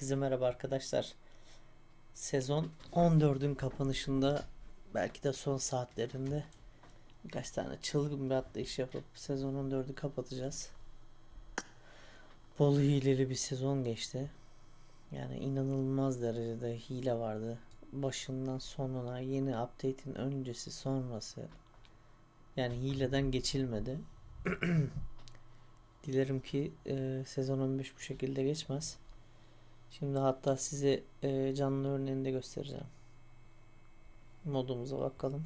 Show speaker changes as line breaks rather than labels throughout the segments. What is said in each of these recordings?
Herkese merhaba arkadaşlar. Sezon 14'ün kapanışında belki de son saatlerinde birkaç tane çılgın bir atlayış yapıp sezon 14'ü kapatacağız. Bol hileli bir sezon geçti. Yani inanılmaz derecede hile vardı. Başından sonuna yeni update'in öncesi sonrası. Yani hileden geçilmedi. Dilerim ki e, sezon 15 bu şekilde geçmez. Şimdi hatta size e, canlı örneğini de göstereceğim. Modumuza bakalım.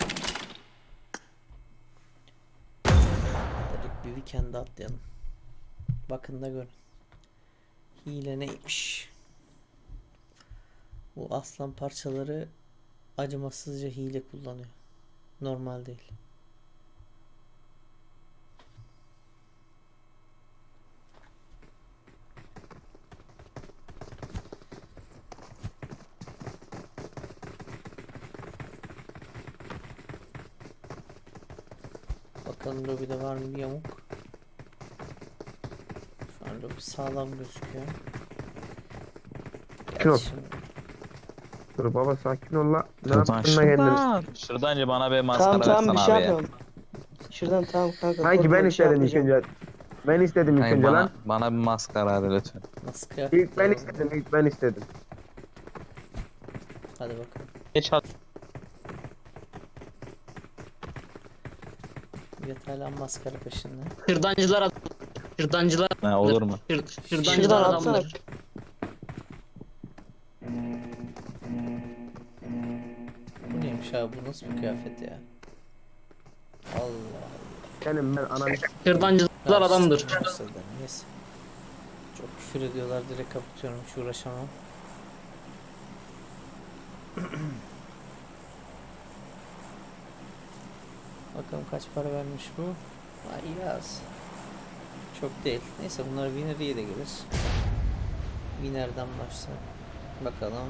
Dedik bir weekend atlayalım. Bakın da görün. Hile neymiş? Bu aslan parçaları acımasızca hile kullanıyor. Normal değil. Bakalım lobide var mı bir yamuk. Şu an lobi sağlam gözüküyor.
Sakin ol. Dur baba sakin ol la. Ne
Şuradan
yaptın lan kendini?
şuradan. Şuradan önce bana bir maskara
Tamam tamam bir
versene
şey
abi.
Şuradan tamam kanka.
Sanki
korkma,
ben
bir şey
istedim ilk
yapmayacağım.
önce. Ben istedim ilk
Hayır,
önce
bana,
lan.
bana bir maskara ver lütfen.
nasıl kıyafet?
İlk ben istedim, ilk ben istedim.
Hadi bakalım.
Geç at.
Millet hala maskara peşinde.
Hırdancılar ad- Hırdancılar
Ha, olur mu?
hır,
Şuradan
Hırdancılar
atsana.
adamdır.
Bu neymiş abi bu nasıl bir kıyafet ya? Allah Allah.
Senin ben ananı
Hırdancılar
Ya,
adamdır.
Neyse. Çok küfür ediyorlar direkt kapatıyorum hiç uğraşamam. Bakalım kaç para vermiş bu. Ha, iyi az. Çok değil. Neyse bunlar Winner'ye de gelir. Winner'dan başla. Bakalım.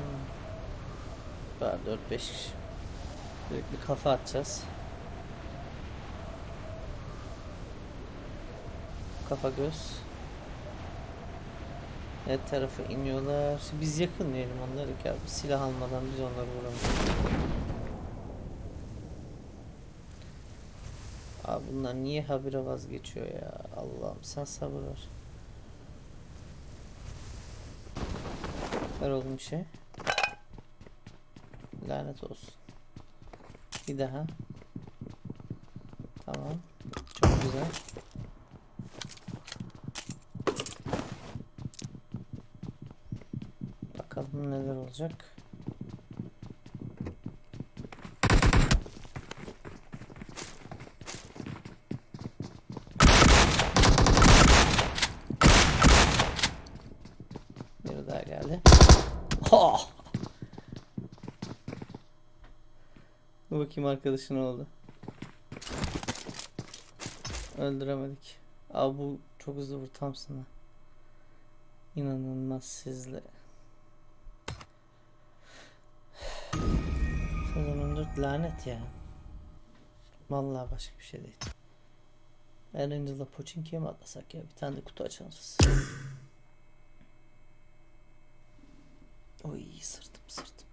Daha 4-5 kişi. Direkt bir kafa atacağız. Kafa göz. Her tarafa iniyorlar. Biz yakın diyelim onları ki abi. Silah almadan biz onları vuramayız. Abi bunlar niye habire vazgeçiyor ya? Allah'ım sen sabır ver. Ver oğlum bir şey. Lanet olsun. Bir daha. Tamam. Çok güzel. Bakalım neler olacak. Biri daha geldi. Ha! Dur bakayım arkadaşın oldu. Öldüremedik. Abi bu çok hızlı vur Thompson'a. İnanılmaz sizle. Sezon 14 lanet ya. Vallahi başka bir şey değil. Erangel'da Pochinki'ye mi atlasak ya? Bir tane de kutu açarız. Oy sırtım sırtım.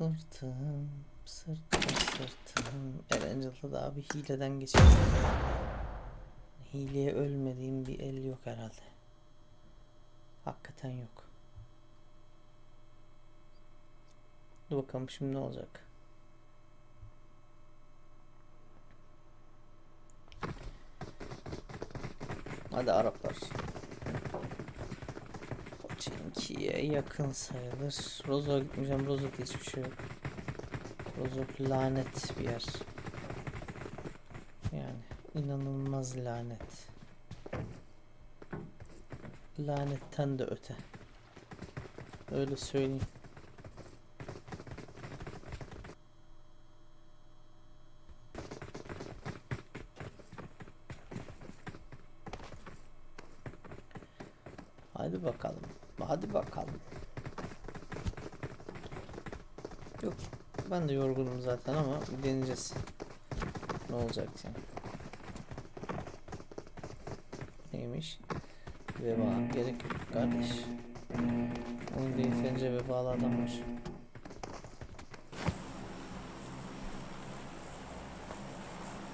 Sırtım sırtım sırtım. Erangel'da da abi hileden geçelim. Hileye ölmediğim bir el yok herhalde. Hakikaten yok. Dur bakalım şimdi ne olacak. Hadi Araplar. Pochinki'ye yakın sayılır. Rozok'a gitmeyeceğim. Rozok'ta hiçbir şey yok. Rozok lanet bir yer. Yani inanılmaz lanet. Lanetten de öte. Öyle söyleyeyim. Hadi bakalım. Hadi bakalım. Yok. De yorgunum zaten ama deneyeceğiz. Ne olacak yani. Neymiş? Veba gerek yok kardeş. Onun bir yeterince vebalı adam var.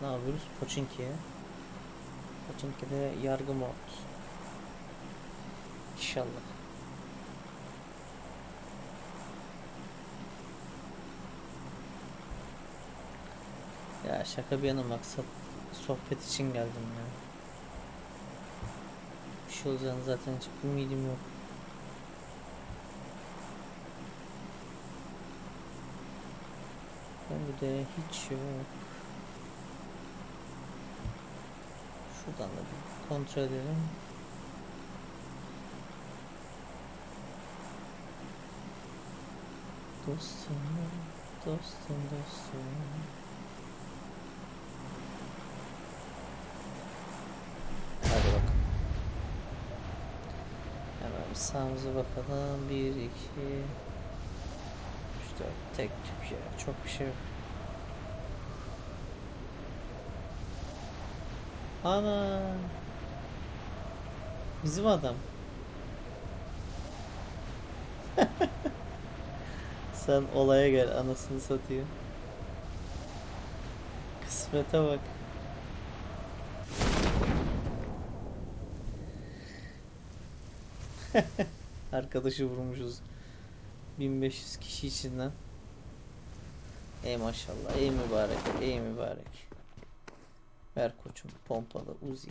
Ne yapıyoruz? Pochinki'ye. Pochinki'de yargı mod. İnşallah. Ya şaka bir yana maksat sohbet için geldim ya. Bir şey olacağını zaten hiç ümidim yok. Bende de hiç yok. Şuradan da bir kontrol edelim. Dostum, dostum, dostum. Hadi bakalım. Hemen bir sağımıza bakalım. 1, 2, 3, 4. Tek tük ya. Çok bir şey yok. Ana. Bizim adam. Sen olaya gel anasını satıyor. Kısmete bak. Arkadaşı vurmuşuz. 1500 kişi içinden. Ey maşallah, ey mübarek, ey mübarek. Ver koçum, pompalı, uzi.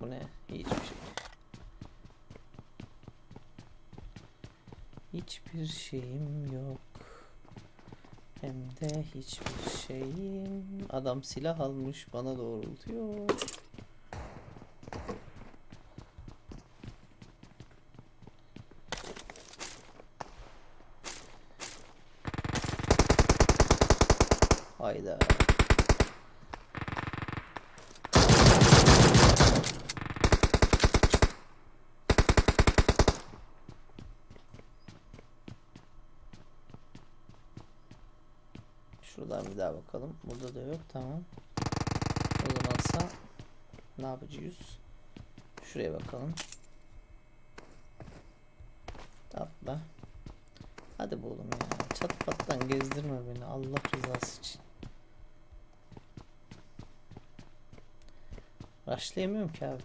Bu ne? Hiçbir şey. Hiçbir şeyim yok. Hem de hiçbir şeyim. Adam silah almış, bana doğrultuyor. Hayda. Şuradan bir daha bakalım. Burada da yok. Tamam. O zamansa ne yapacağız? Şuraya bakalım. Atla. Hadi oğlum ya. Çat pattan gezdirme beni. Allah rızası için. Rushlayamıyorum ki abi.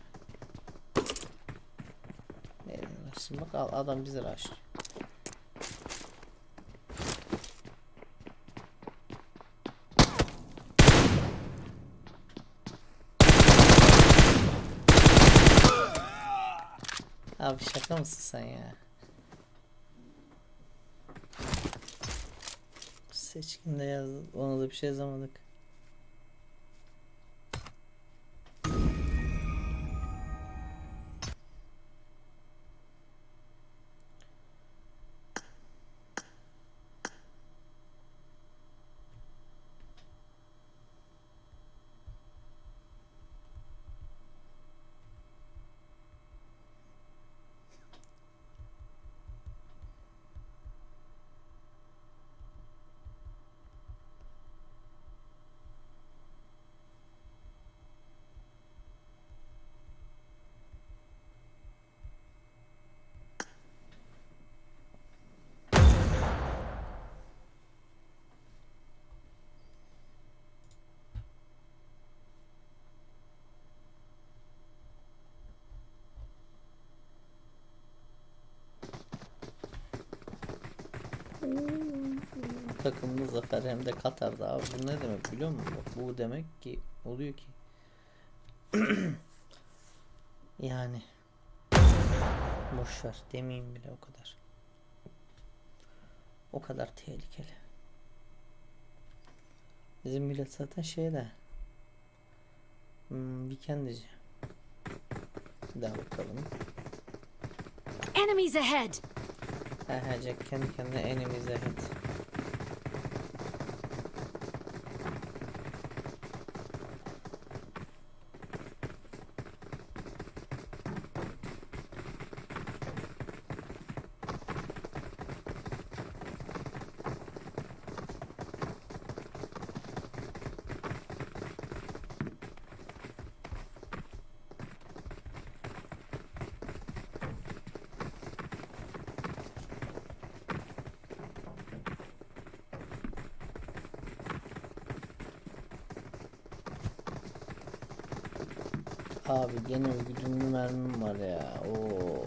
Nereden rushlayayım? Bak al- adam bizi rushlıyor. Abi şaka mısın sen ya? Seçkinde yazdı. Ona da bir şey yazamadık. Takımlı zafer hem de Katar'da abi. Bu ne demek biliyor musun? Bu demek ki oluyor ki. yani. Boşver demeyeyim bile o kadar. O kadar tehlikeli. Bizim millet zaten şeyde. Hmm, weekendci. Bir daha bakalım.
Enemies ahead!
Jack kendi kendine enemies ahead. Abi gene güdümlü mermim var ya. Oo.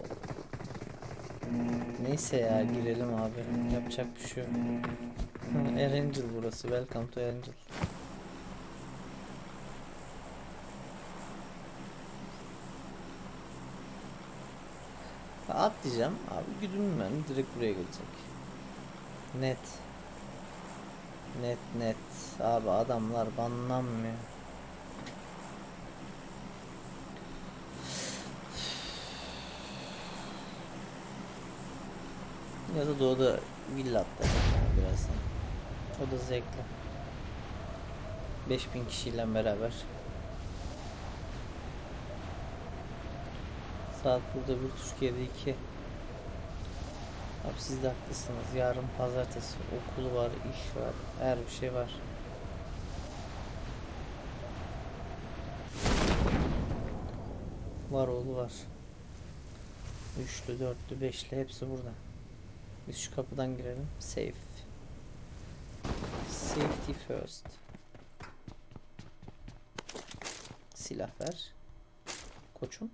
Neyse ya girelim abi. Yapacak bir şey yok. Erangel burası. Welcome to Erangel. Atlayacağım. Abi güdümlü mermi direkt buraya gelecek. Net. Net net. Abi adamlar banlanmıyor. Ya da doğuda villa atlayacak yani birazdan. O da zevkli. 5000 kişiyle beraber. Saat burada bir Türkiye'de iki. Abi siz de haklısınız. Yarın pazartesi okul var, iş var, her bir şey var. Var oğlu var. Üçlü, dörtlü, beşli hepsi burada. Biz şu kapıdan girelim. Safe. Safety first. Silah ver. Koçum.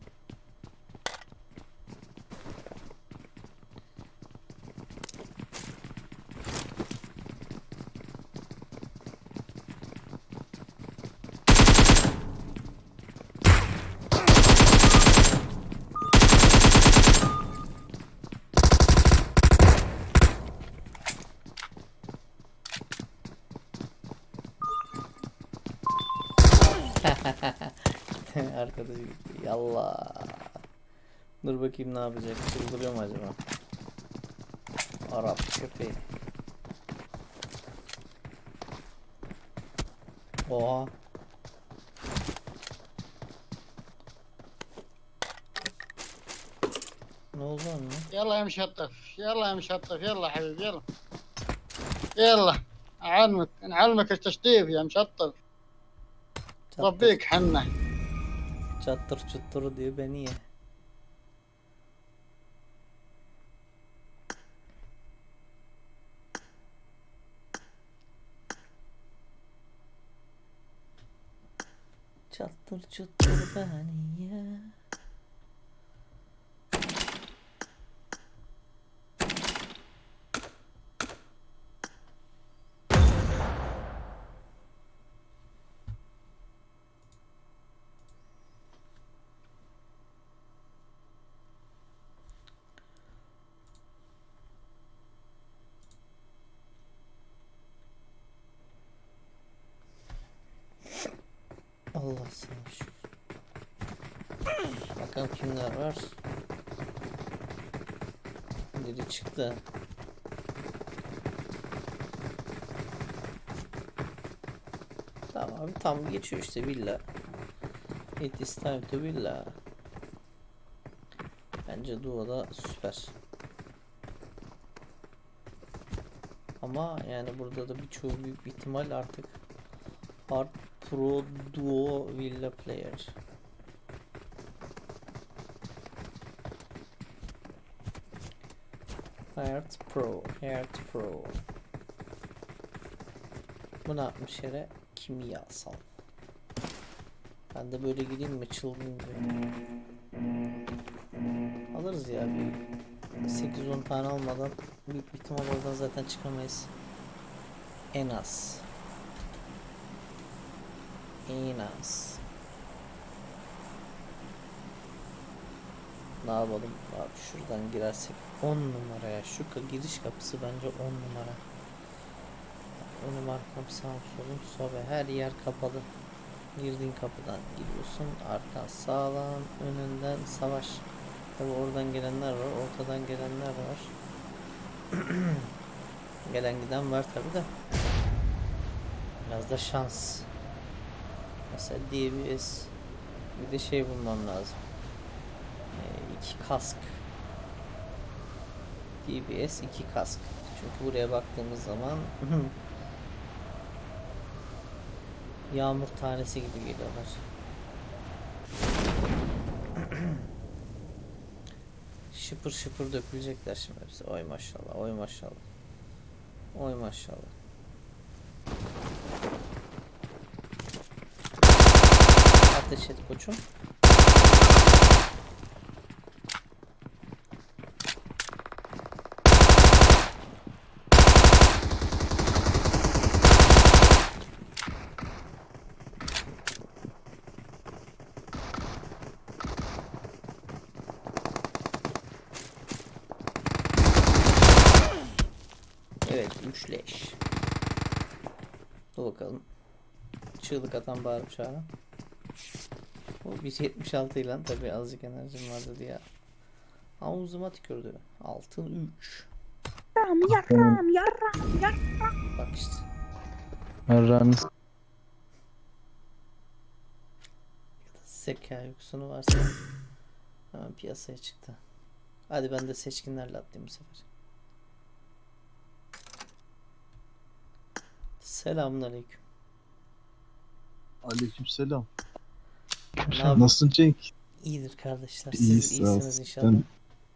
Arkadaş gitti. Yallah. Dur bakayım ne yapacak. Çıldırıyor mu acaba? Arap köpeği. Oha. Ne oldu anne?
يلا يا مشطف يلا يا مشطف يلا حبيبي يلا يلا اعلمك نعلمك التشطيف يا مشطف ربيك حنه
çattır çuttır diyor beni ye. Çattır çuttır beni ye. Allah sana şükür. Bakalım kimler var. Biri çıktı. Tamam abi tam geçiyor işte villa. It is time to villa. Bence duoda süper. Ama yani burada da birçoğu büyük bir ihtimal artık Hard Pro Duo Villa Player. Hard Pro, Hard Pro. Bu ne yapmış yere? Kimyasal. Ben de böyle gideyim mi çılgın gibi. Alırız ya bir 8-10 tane almadan büyük bir ihtimal oradan zaten çıkamayız. En az. En az. Ne yapalım? Abi şuradan girersek 10 numaraya. Şu giriş kapısı bence 10 numara. Önüm arkam sağım solum sobe. Her yer kapalı. Girdiğin kapıdan giriyorsun. Arkan sağlam. Önünden savaş. Tabi oradan gelenler var. Ortadan gelenler var. Gelen giden var tabi de. Biraz da şans. Mesela DBS bir de şey bulmam lazım. Ee, iki kask. DBS iki kask. Çünkü buraya baktığımız zaman yağmur tanesi gibi geliyorlar. şıpır şıpır dökülecekler şimdi hepsi. Oy maşallah, oy maşallah. Oy maşallah. ateş et koçum. Evet 3 leş. Dur bakalım. Çığlık atan bağırıp çağıran. O 1.76 ile tabi azıcık enerjim vardı diye. Havuzuma tükürdü. Altın 3.
Yaram yaram yaram yaram.
Bak işte.
Yarrağınız.
Zeka yoksunu varsa hemen piyasaya çıktı. Hadi ben de seçkinlerle atlayayım bu sefer. Selamünaleyküm.
Aleykümselam.
Ne yapıyorsun?
Nasılsın Cenk?
İyidir kardeşler. Siz
ol.
iyisiniz inşallah.
Ben